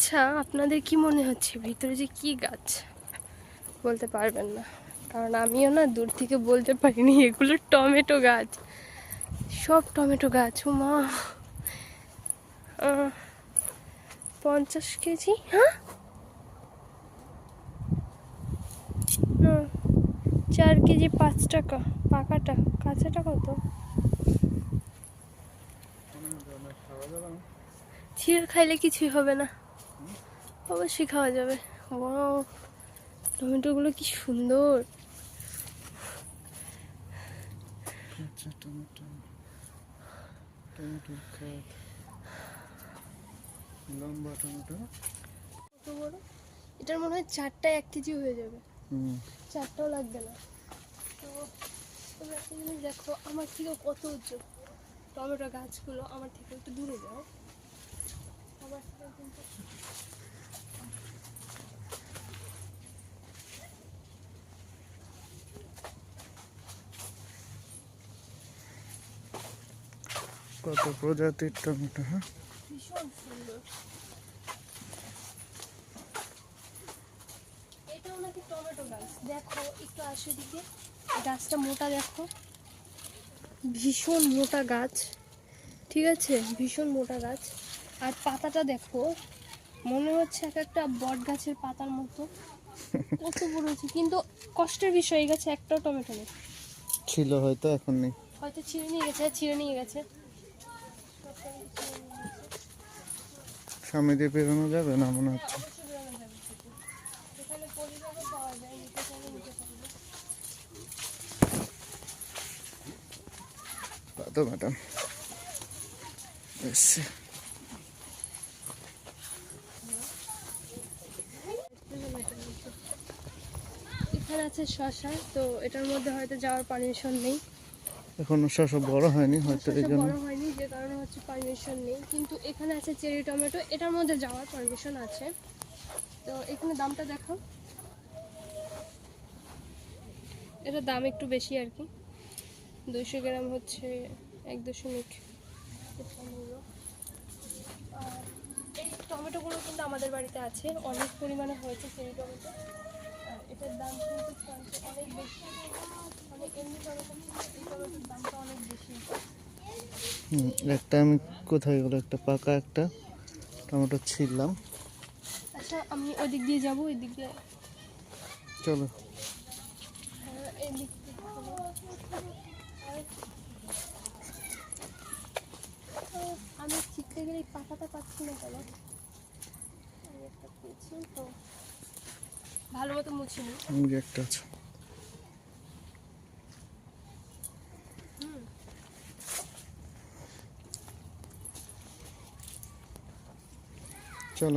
আচ্ছা আপনাদের কি মনে হচ্ছে? ভিতরে যে কি গাছ? বলতে পারবেন না। কারণ আমিও না দূর থেকে বলতে পারিনি, এগুলো টমেটো গাছ। সব টমেটো গাছ ও মা পঞ্চাশ কেজি? হ্যাঁ? চার কেজি পাঁচ টাকা, পাকাটা। কাঁচাটা কত? ছিঁড়ে খাইলে কিছুই হবে না। অবশ্যই খাওয়া যাবে। ওয়াও টমেটোগুলো কি সুন্দর। আচ্ছা টমেটো। লম্বা টমেটো। কত বড়? এটার মনে হয় চারটা এক কেজি হয়ে যাবে। হুম। চারটাও লাগবে না। তো তোমরা একটা জিনিস দেখো আমার থেকে কত উঁচু টমেটো গাছগুলো আমার থেকে একটু দূরে যাও। আমার থেকে কিন্তু কত প্রজাতির টমেটো হ্যাঁ? দেখো একটু আসে দিকে গাছটা মোটা দেখো। ভীষণ মোটা গাছ। ঠিক আছে? ভীষণ মোটা গাছ। আর পাতাটা দেখো মনে হচ্ছে এক একটা বট গাছের পাতার মতো। কত বড় হচ্ছে কিন্তু কষ্টের বিষয় এই গাছে একটাও টমেটো নেই। ছিল হয়তো এখন নেই। হয়তো ছিঁড়ে নিয়ে গেছে ছিঁড়ে নিয়ে গেছে। সামনে দিয়ে বেরোনো যাবে না মনে হচ্ছে? পারবে। তো ম্যাডাম। এসছে এখানে আছে শশা তো এটার মধ্যে হয়তো যাওয়ার পারমিশন নেই। এখনও শসা বড় হয়নি হয়তো এই জন্য। বড় হয়নি যে কারণে হচ্ছে পারমিশন নেই। কিন্তু এখানে আছে চেরি টমেটো এটার মধ্যে যাওয়ার পারমিশন আছে। তো এখানে দামটা দেখো এটার দাম একটু বেশি আর কি। দুইশো গ্রাম হচ্ছে এক দশমিক এই টমেটোগুলো কিন্তু আমাদের বাড়িতে আছে অনেক পরিমাণে হয়েছে চেরি টমেটো। এটার দাম অনেক বেশি। অনেক এমনি দামটা অনেক বেশি। হুম, একটা আমি কোথায় গেলো? একটা পাকা একটা টমেটো ছিললাম আচ্ছা আমি ওই দিক দিয়ে। যাব ওই দিক দিয়ে চলো আমি চিপতে গেলে পাতাটা পাচ্ছি না কেন? আমি একটা পেয়েছি তো। ভালো মতো মুছি নিই একটা আছে। চলো।